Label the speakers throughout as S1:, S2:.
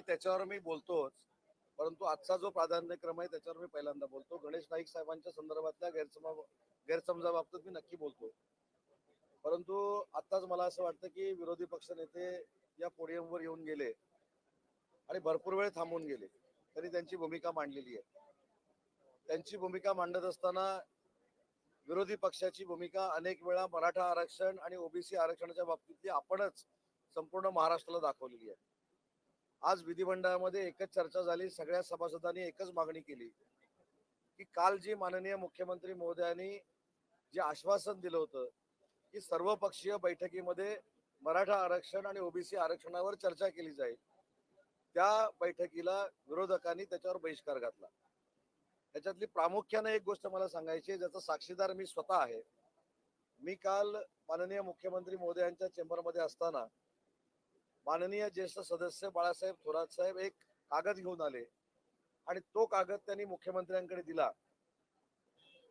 S1: त्याच्यावर मी बोलतोच. परंतु आजचा जो प्राधान्यक्रम आहे त्याच्यावर मी पहिल्यांदा बोलतो. गणेश नाईक साहेबांच्या संदर्भातल्या गैरसमा गैरसमजाबाबतीत मी नक्की बोलतो. परंतु आत्ताच मला असं वाटतं की विरोधी पक्षनेते या पोडियमवर येऊन गेले आणि भरपूर वेळ थांबून गेले तरी त्यांची भूमिका मांडलेली आहे. त्यांची भूमिका मांडत असताना विरोधी पक्षाची भूमिका अनेक वेळा मराठा आरक्षण आणि ओबीसी आरक्षणाच्या बाबतीतली आपणच संपूर्ण महाराष्ट्राला दाखवलेली आहे. आज विधिमंडळामध्ये एकच चर्चा झाली सगळ्या सभासदांनी एकच मागणी केली की काल जी माननीय मुख्यमंत्री महोदयांनी जे आश्वासन दिलं होतं की सर्वपक्षीय बैठकीमध्ये मराठा आरक्षण आणि ओबीसी आरक्षणावर चर्चा केली जाईल त्या बैठकीला विरोधकांनी त्याच्यावर बहिष्कार घातला. त्याच्यातली प्रामुख्याने एक गोष्ट मला सांगायची आहे ज्याचा साक्षीदार मी स्वतः आहे. मी काल माननीय मुख्यमंत्री महोदयांच्या चेंबरमध्ये असताना माननीय ज्येष्ठ सदस्य बाळासाहेब थोरात साहेब एक कागद घेऊन आले. आणि तो कागद त्यांनी मुख्यमंत्र्यांकडे दिला.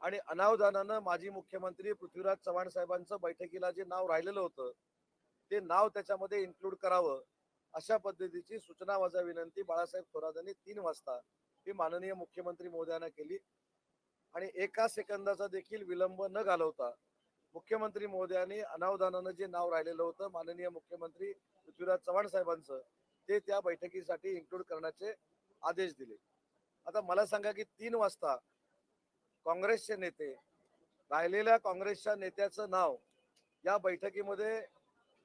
S1: आणि अनावधानानं माजी मुख्यमंत्री पृथ्वीराज चव्हाण साहेबांचं बैठकीला जे नाव राहिलेलं होतं ते नाव त्याच्यामध्ये इन्क्लूड करावं अशा पद्धतीची सूचना वजा विनंती. बाळासाहेब थोरात यांनी तीन वाजता ही माननीय मुख्यमंत्री मोदयांना केली. आणि एका सेकंदाचा देखील विलंब न घालवता मुख्यमंत्री मोदयांनी अनावधानानं जे नाव राहिलेलं होतं माननीय मुख्यमंत्री पृथ्वीराज चव्हाण साहेबांचं ते त्या बैठकीसाठी इन्क्लूड करण्याचे आदेश दिले. आता मला सांगा की तीन वाजता काँग्रेसचे नेते राहिलेल्या काँग्रेसच्या नेत्याचं नाव या बैठकीमध्ये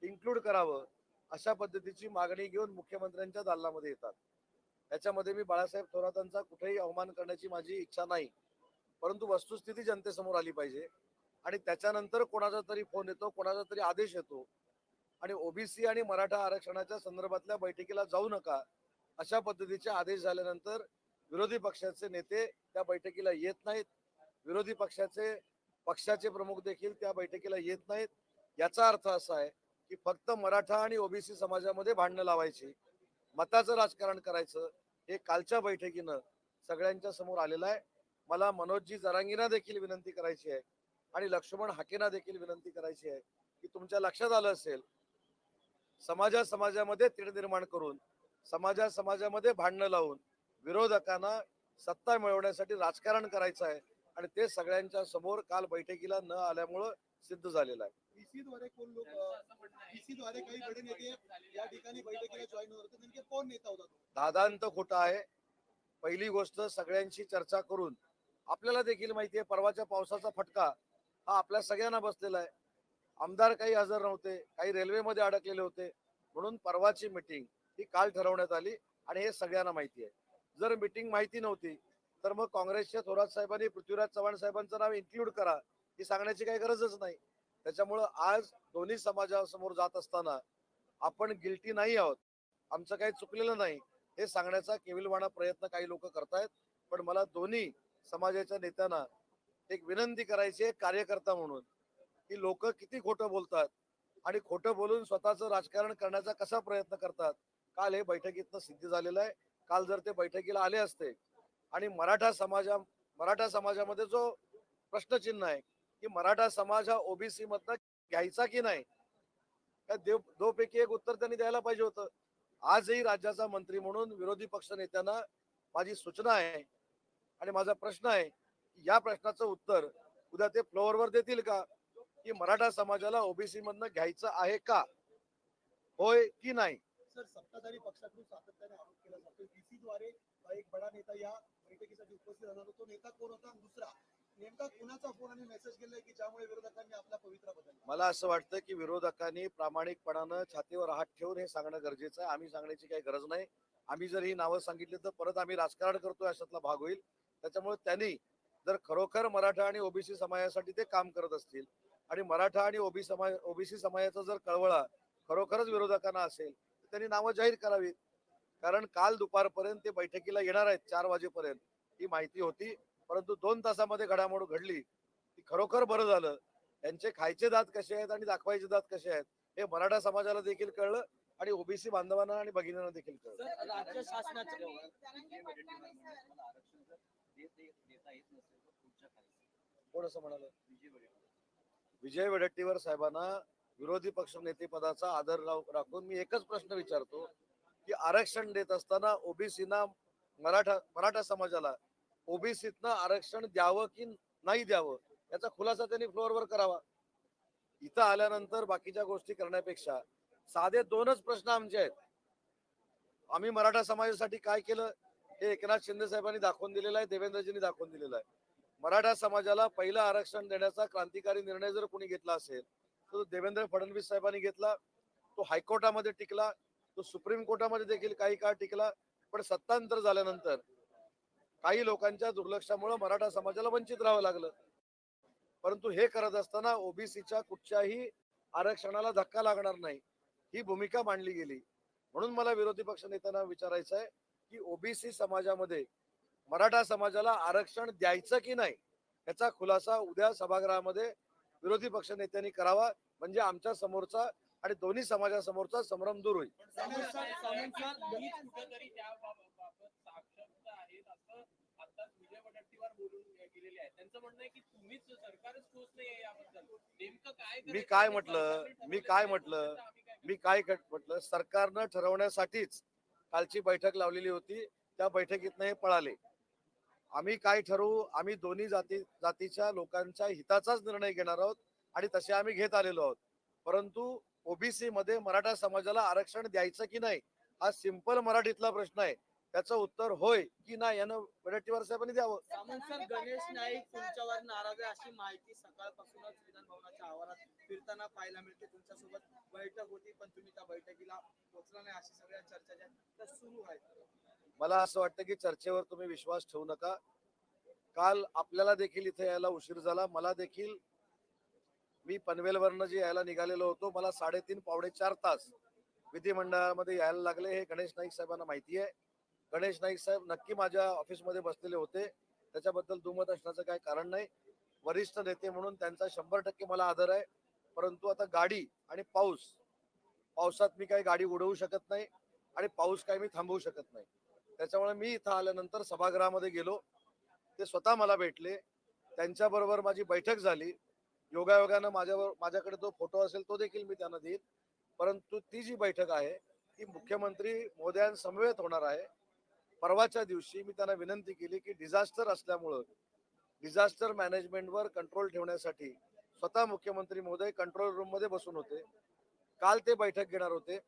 S1: इन्क्लूड करावं अशा पद्धतीची मागणी घेऊन मुख्यमंत्र्यांच्या दालनामध्ये येतात. याच्यामध्ये मी बाळासाहेब थोरातांचा कुठेही अवमान करण्याची माझी इच्छा नाही परंतु वस्तुस्थिती जनतेसमोर आली पाहिजे. आणि त्याच्यानंतर कोणाचा तरी फोन येतो कोणाचा तरी आदेश येतो आणि ओबीसी आणि मराठा आरक्षणाच्या संदर्भातल्या बैठकीला जाऊ नका अशा पद्धतीचे आदेश झाल्यानंतर विरोधी पक्षाचे नेते त्या बैठकीला येत नाहीत. विरोधी पक्षाचे पक्षाचे प्रमुख देखील त्या बैठकीला येत नाहीत. याचा अर्थ असा आहे की फक्त मराठा आणि ओबीसी समाजामध्ये भांडणं लावायची मताचं राजकारण करायचं हे कालच्या बैठकीनं सगळ्यांच्या समोर आलेलं आहे. मला मनोजजी जरांगीना देखील विनंती करायची आहे आणि लक्ष्मण हाकेना देखील विनंती करायची आहे की तुमच्या लक्षात आलं असेल समाजा समाजामध्ये तीड निर्माण करून समाजा समाजामध्ये भांडणं लावून विरोधकांना सत्ता मिळवण्यासाठी राजकारण करायचं आहे आणि ते सगळ्यांच्या समोर काल बैठकीला न आल्यामुळं सिद्ध झालेलं आहे.
S2: डीसी द्वारे कोण लोक डीसी द्वारे काही बडे नेते या ठिकाणी बैठकीला जॉईन होत होते नेमके कोण नेता होता तो?
S1: दादांत खोटा आहे. पहिली गोष्ट सगळ्यांशी चर्चा करून आपल्याला देखील माहिती आहे परवाच्या पावसाचा फटका हा आपल्या सगळ्यांना बसलेला आहे. आमदार काही हजर नव्हते काही रेल्वेमध्ये अडकलेले होते. म्हणून परवाची मिटिंग ही काल ठरवण्यात आली आणि हे सगळ्यांना माहिती आहे. जर मिटिंग माहिती नव्हती तर मग काँग्रेसच्या थोरात साहेबांनी पृथ्वीराज चव्हाण साहेबांचं नाव इन्क्लूड करा. ही सांगण्याची काही गरजच नाही. त्याच्यामुळं आज दोन्ही समाजासमोर जात असताना आपण गिल्टी नाही आहोत. आमचं काही चुकलेलं नाही. हे सांगण्याचा केविलवाणा प्रयत्न काही लोक करतायत. पण मला दोन्ही समाजाच्या नेत्यांना एक विनंती करायची आहे कार्यकर्ता म्हणून. की लोक किती खोटं बोलतात आणि खोटं बोलून स्वतःचं राजकारण करण्याचा कसा प्रयत्न करतात? काल हे बैठकीतनं सिद्ध झालेलं आहे. काल जर ते बैठकीला आले असते आणि मराठा समाजा मराठा समाजामध्ये जो प्रश्नचिन्ह आहे की मराठा समाज हा ओबीसी मधनं घ्यायचा की नाही? त्या देव दोपैकी एक उत्तर त्यांनी द्यायला पाहिजे होतं. आजही राज्याचा मंत्री म्हणून विरोधी पक्ष नेत्यांना माझी सूचना आहे आणि माझा प्रश्न आहे की या प्रश्नाचं उत्तर उद्या ते फ्लोअरवर देतील का? की मराठा समाजाला ओबीसी मधनं घ्यायचं आहे का? होय की नाही?
S2: सर सत्ताधारी पक्षाकडून सातत्याने आरोप केला जातो डीसी द्वारे एक बडा नेता या बैठकीसाठी उपस्थित राहणार होता. तो नेता कोण होता? दुसरा. नेमका कुणाचा फोन आणि मेसेज गेलाय की ज्यामुळे विरोधकांनी आपला पवित्रा बदलला?
S1: मला असं वाटतं की विरोधकांनी प्रामाणिकपणानं छातीवर हात ठेवून हे सांगणं गरजेचं आहे. आम्ही सांगण्याची काही गरज नाही. आम्ही जर ही नावं सांगितली तर परत आम्ही राजकारण करतोय अशातला भाग होईल. त्याच्यामुळे त्यांनी जर खरोखर मराठा आणि ओबीसी समाजासाठी ते काम करत असतील आणि मराठा आणि ओबी समाज ओबीसी समाजाचा जर कळवळा खरोखरच विरोधकांना असेल तर त्यांनी नावं जाहीर करावीत. कारण काल दुपारपर्यंत ते बैठकीला येणार आहेत चार वाजेपर्यंत. ही माहिती होती परंतु दोन तासामध्ये घडामोड घडली. ती खरोखर बरं झालं. त्यांचे खायचे दात कसे आहेत आणि दाखवायचे दात कसे आहेत हे मराठा समाजाला देखील कळलं आणि ओबीसी बांधवांना आणि भगिनींना देखील कळलं.
S3: सर, राज्य शासनाचं
S1: कोण असं म्हणाल? विजय वडेट्टीवार साहेबांना विरोधी पक्ष नेतेपदाचा आदर राखून मी एकच प्रश्न विचारतो की आरक्षण देत असताना ओबीसीना मराठा मराठा समाजाला ओबीसीतनं आरक्षण द्यावं की नाही द्यावं याचा खुलासा त्यांनी फ्लोअरवर करावा. इथं आल्यानंतर बाकीच्या गोष्टी करण्यापेक्षा साधे दोनच प्रश्न आमचे आहेत. आम्ही मराठा समाजासाठी काय केलं हे एकनाथ शिंदे साहेबांनी दाखवून दिलेलं आहे देवेंद्रजींनी दाखवून दिलेलं आहे. मराठा समाजाला पहिलं आरक्षण देण्याचा क्रांतिकारी निर्णय जर कोणी घेतला असेल तर तो देवेंद्र फडणवीस साहेबांनी घेतला तो हायकोर्टामध्ये टिकला तो सुप्रीम कोर्टामध्ये देखील काही काळ टिकला पण सत्तांतर झाल्यानंतर काही लोकांच्या दुर्लक्षामुळे मराठा समाजाला वंचित राहावं लागलं. परंतु हे करत असताना ओबीसीच्या कुठच्याही आरक्षणाला धक्का लागणार नाही ही भूमिका मांडली गेली. म्हणून मला विरोधी पक्ष नेत्यांना विचारायचं आहे की ओबीसी समाजामध्ये मराठा समाजाला आरक्षण द्यायचं की नाही याचा खुलासा उद्या सभागृहामध्ये विरोधी पक्ष नेत्यांनी करावा. म्हणजे आमच्या समोरचा आणि दोन्ही समाजासमोरचा संभ्रम दूर होईल. मी काय म्हटलं? मी काय म्हटलं? मी काय म्हटलं? सरकारनं ठरवण्यासाठीच कालची बैठक लावलेली होती. त्या बैठकीतनं हे पळाले. आम्ही काय ठरवू? आम्ही दोन्ही जाती जातीच्या लोकांच्या हिताचाच निर्णय घेणार आहोत आणि तसे आम्ही घेत आलेलो आहोत. परंतु ओबीसी मध्ये मराठा समाजाला आरक्षण द्यायचं की नाही हा सिंपल मराठीतला प्रश्न आहे. त्याचं उत्तर होय की नाही यानं वडेट्टीवार साहेबांनी द्यावं.
S4: गणेश नाईक तुमच्यावर नाराज आहे अशी माहिती सकाळपासूनच विधान भवनाच्या आवारात फिरताना पाहायला मिळते. तुमच्यासोबत बैठक होती पण तुम्ही त्या बैठकीला पोहोचला नाही अशी सगळ्या चर्चा ज्या त्या सुरू आहेत.
S1: मला असं वाटतं की चर्चेवर तुम्ही विश्वास ठेवू नका. काल आपल्याला देखील इथे यायला उशीर झाला. मला देखील मी पनवेलवरनं जे यायला निघालेलो होतो मला साडेतीन पावणे चार तास विधिमंडळामध्ये यायला लागले. हे गणेश नाईक साहेबांना माहिती आहे. गणेश नाईक साहेब नक्की माझ्या ऑफिसमध्ये बसलेले होते. त्याच्याबद्दल दुमत असण्याचं काही कारण नाही. वरिष्ठ नेते म्हणून त्यांचा शंभर टक्के मला आदर आहे. परंतु आता गाडी आणि पाऊस पावसात मी काही गाडी उडवू शकत नाही आणि पाऊस काही मी थांबवू शकत नाही. त्याच्यामुळे मी इथं आल्यानंतर सभागृहामध्ये गेलो. ते स्वतः मला भेटले. त्यांच्याबरोबर माझी बैठक झाली. योगायोगानं माझ्यावर माझ्याकडे जो फोटो असेल तो देखील मी त्यांना देईन. परंतु ती जी बैठक आहे ती मुख्यमंत्री मोदयांसमवेत होणार आहे. परवाच्या दिवशी मी त्यांना विनंती केली की डिझास्टर असल्यामुळं डिझास्टर मॅनेजमेंटवर कंट्रोल ठेवण्यासाठी स्वतः मुख्यमंत्री महोदय कंट्रोल रूममध्ये बसून होते. काल ते बैठक घेणार होते.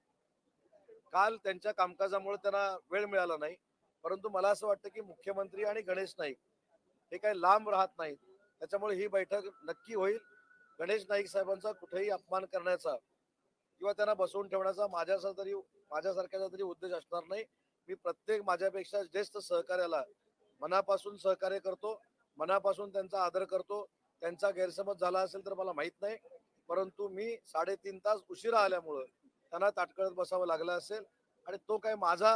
S1: काल त्यांच्या कामकाजामुळे त्यांना वेळ मिळाला नाही. परंतु मला असं वाटतं की मुख्यमंत्री आणि गणेश नाईक हे काही लांब राहत नाहीत. त्याच्यामुळे ही बैठक नक्की होईल. गणेश नाईक साहेबांचा कुठेही अपमान करण्याचा किंवा त्यांना बसवून ठेवण्याचा माझ्यासा तरी माझ्यासारख्याचा तरी उद्देश असणार नाही. मी प्रत्येक माझ्यापेक्षा ज्येष्ठ सहकार्याला मनापासून सहकार्य करतो. मनापासून त्यांचा आदर करतो. त्यांचा गैरसमज झाला असेल तर मला माहीत नाही. परंतु मी साडेतीन तास उशिरा आल्यामुळं त्यांना ताटकळत बसावं लागलं असेल. आणि तो काय माझा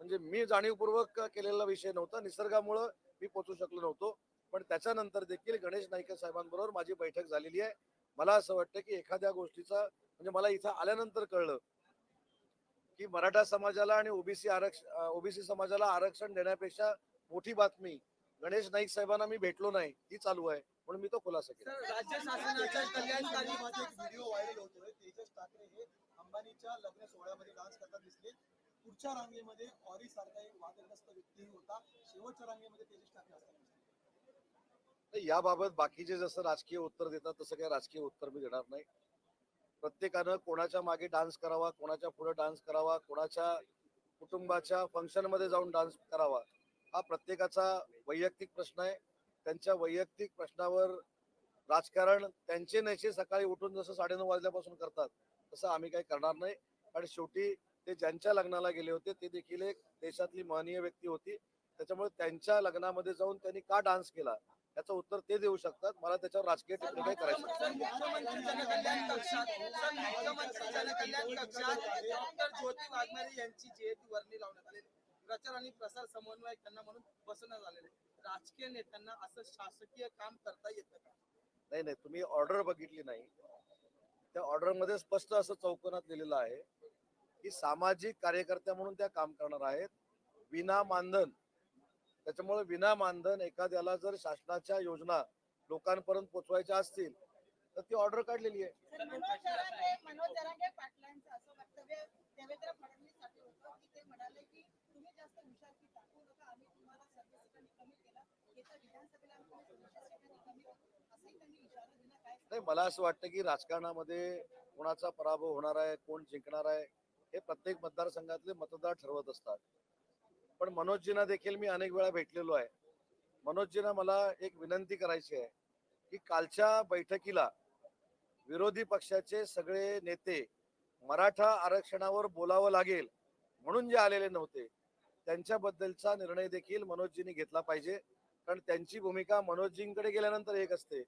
S1: म्हणजे मी जाणीवपूर्वक केलेला विषय नव्हता. निसर्गामुळं मी पोचू शकलो नव्हतो. पण त्याच्यानंतर देखील गणेश नाईक साहेबांबरोबर माझी बैठक झालेली आहे. मला असं वाटतं की एखाद्या गोष्टीचा म्हणजे मला इथं आल्यानंतर कळलं की मराठा समाजाला आणि ओबीसी आरक्षण ओबीसी समाजाला आरक्षण देण्यापेक्षा मोठी बातमी गणेश नाईक साहेबांना मी भेटलो नाही. ती चालू आहे. म्हणून मी तो खुलासा केला.
S4: राज्य शासनाच्या कल्याणकारी
S2: व्हिडिओ व्हायरल होतोय तेजस ठाकरे हे अंबानीच्या लग्न सोहळ्यामध्ये डान्स करताना दिसले. पुढच्या रांगेमध्ये ऑरी सारखा एक वादग्रस्त व्यक्ती होता. शेवटच्या रांगेमध्ये तेजस ठाकरे असताना
S1: याबाबत बाकीचे जसं राजकीय उत्तर देतात तसं काही राजकीय उत्तर मी देणार नाही. प्रत्येकानं कोणाच्या मागे डान्स करावा कोणाच्या पुढे डान्स करावा कोणाच्या कुटुंबाच्या फंक्शनमध्ये जाऊन डान्स करावा हा प्रत्येकाचा वैयक्तिक प्रश्न आहे. त्यांच्या वैयक्तिक प्रश्नावर राजकारण त्यांचे नेते सकाळी उठून जसं साडेनऊ वाजल्यापासून करतात तसं आम्ही काही करणार नाही. आणि शेवटी ते ज्यांच्या लग्नाला गेले होते ते देखील एक देशातली महनीय व्यक्ती होती. त्याच्यामुळे त्यांच्या लग्नामध्ये जाऊन त्यांनी का डान्स केला याचं उत्तर ते देऊ शकतात. मला त्याच्यावर राजकीय टिप्पणी काही करायची
S4: यांची जे वर्णी लावण्यात प्रचार आणि प्रसार समन्वय त्यांना म्हणून बसवण्यात आलेले. राजकीय नेत्यांना असं शासकीय काम करता येतं का?
S1: नाही नाही तुम्ही ऑर्डर बघितली नाही. त्या ऑर्डरमध्ये स्पष्ट असं चौकोनात लिहिलेलं आहे की सामाजिक कार्यकर्त्या म्हणून त्या काम करणार आहेत. विना मानधन. त्याच्यामुळे विना मानधन एखाद्याला जर शासनाच्या योजना लोकांपर्यंत पोहोचवायच्या असतील तर ती ऑर्डर काढलेली आहे
S5: तर मनोज जरांगे मनोज जरांगे पाटलांचं असं वक्तव्य देवेंद्र फडणवीससाठी होतं जास्त विचार की टाकू नका आम्ही तुम्हाला सर्व ठिकाणी कमी केलं येत्या विधानसभेला आम्ही तुम्हाला सर्व ठिकाणी कमी करू असाही त्यांनी इशारा दिला काय
S1: नाही मला असं वाटतं की राजकारणामध्ये कोणाचा पराभव होणार आहे कोण जिंकणार आहे हे प्रत्येक मतदारसंघातले मतदार ठरवत असतात. पण मनोजजींना देखील मी अनेक वेळा भेटलेलो आहे. मनोजजींना मला एक विनंती करायची आहे की कालच्या बैठकीला विरोधी पक्षाचे सगळे नेते मराठा आरक्षणावर बोलावं लागेल म्हणून जे आलेले नव्हते त्यांच्याबद्दलचा निर्णय देखील मनोजजींनी घेतला पाहिजे. कारण त्यांची भूमिका मनोजजींकडे गेल्यानंतर एक असते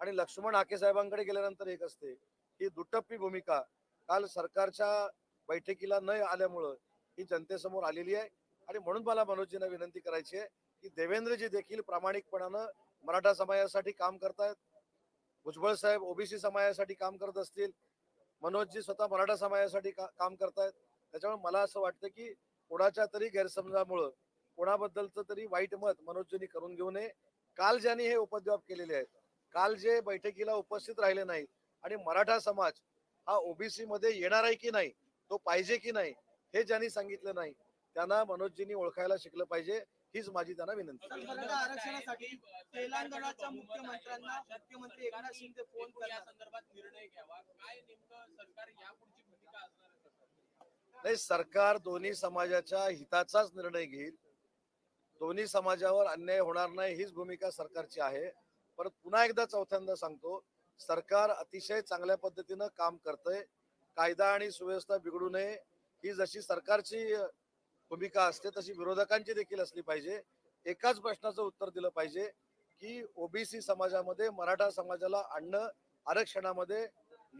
S1: आणि लक्ष्मण आके साहेबांकडे गेल्यानंतर एक असते. ही दुटप्पी भूमिका काल सरकारच्या बैठकीला न आल्यामुळं ही जनतेसमोर आलेली आहे. आणि म्हणून मला मनोजींना विनंती करायची आहे की देवेंद्रजी देखील प्रामाणिकपणानं मराठा समाजासाठी काम करतायत. भुजबळ साहेब ओबीसी समाजासाठी काम करत असतील. मनोजजी स्वतः मराठा समाजासाठी का, काम करतायत. त्याच्यामुळे मला असं वाटतं की कोणाच्या तरी गैरसमजामुळं कोणाबद्दलचं तरी वाईट मत मनोजजींनी करून घेऊ नये. काल ज्यांनी हे उपद्व्याप केलेले आहेत. काल जे बैठकीला उपस्थित राहिले नाहीत आणि मराठा समाज हा ओबीसी मध्ये येणार आहे की नाही तो पाहिजे की नाही हे ज्यांनी सांगितलं नाही त्यांना मनोजजींनी ओळखायला शिकलं पाहिजे हीच माझी त्यांना विनंती.
S4: सर, मराठा आरक्षणासाठी तेलंगणाच्या मुख्यमंत्र्यांना मुख्यमंत्री एकनाथ शिंदे फोन
S3: या
S4: करणार
S3: संदर्भात निर्णय घ्यावा. काय नेमकं सरकार यापुढची भूमिका असणार आहे? सरकारची?
S1: नाही सरकार दोन्ही समाजाच्या हिताचाच निर्णय घेईल. दोन्ही समाजावर अन्याय होणार नाही हीच भूमिका सरकारची आहे. परत पुन्हा एकदा चौथ्यांदा सांगतो सरकार अतिशय चांगल्या पद्धतीनं काम करतंय. कायदा आणि सुव्यवस्था बिघडू नये ही जशी सरकारची भूमिका असते तशी विरोधकांची देखील असली पाहिजे. एकाच प्रश्नाचं उत्तर दिलं पाहिजे की ओबीसी समाजामध्ये मराठा समाजाला आणणं आरक्षणामध्ये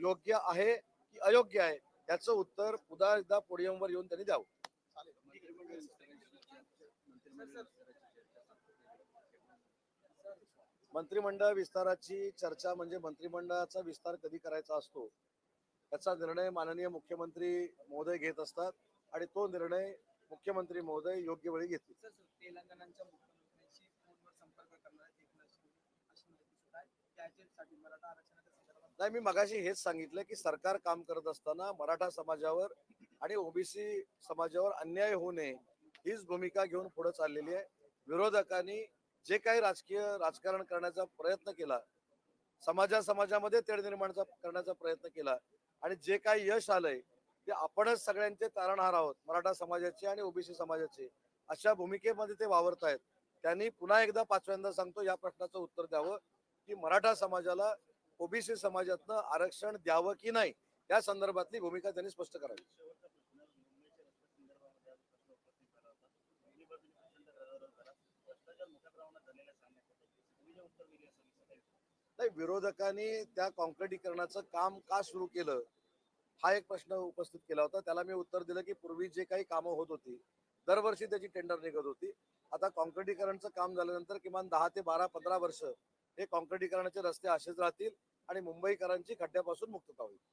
S1: योग्य आहे की अयोग्य आहे याचं उत्तर पुन्हा एकदा पोडियमवर येऊन त्यांनी द्यावं. मंत्रिमंडळ विस्ताराची चर्चा म्हणजे मंत्रिमंडळाचा विस्तार कधी करायचा असतो याचा निर्णय माननीय मुख्यमंत्री महोदय घेत असतात आणि तो निर्णय मुख्यमंत्री महोदय योग्य वेळी घेतील. नाही मी मगाशी हेच सांगितलं की सरकार काम करत असताना मराठा समाजावर आणि ओबीसी समाजावर अन्याय होऊ नये हीच भूमिका घेऊन पुढे चाललेली आहे. विरोधकांनी जे काही राजकीय राजकारण करण्याचा प्रयत्न केला समाजा समाजामध्ये तेढ निर्माणचा करण्याचा प्रयत्न केला आणि जे काही यश आलंय ते आपणच सगळ्यांचे तारणहार आहोत मराठा समाजाचे आणि ओबीसी समाजाचे. अशा भूमिकेमध्ये ते वावरत आहेत. त्यांनी पुन्हा एकदा पाचव्यांदा सांगतो या प्रश्नाचं उत्तर द्यावं की मराठा समाजाला ओबीसी समाजातनं आरक्षण द्यावं की नाही या संदर्भातली भूमिका त्यांनी स्पष्ट करावी. नाही विरोधकांनी त्या कॉन्क्रिटीकरणाचं काम का सुरू केलं हा एक प्रश्न उपस्थित केला होता. त्याला मी उत्तर दिलं की पूर्वी जे काही कामं होत होती दरवर्षी त्याची टेंडर निघत होती. आता कॉन्क्रिटीकरणचं काम झाल्यानंतर किमान दहा ते बारा पंधरा वर्ष हे कॉन्क्रिटीकरणाचे रस्ते असेच राहतील आणि मुंबईकरांची खड्ड्यापासून मुक्तता होईल.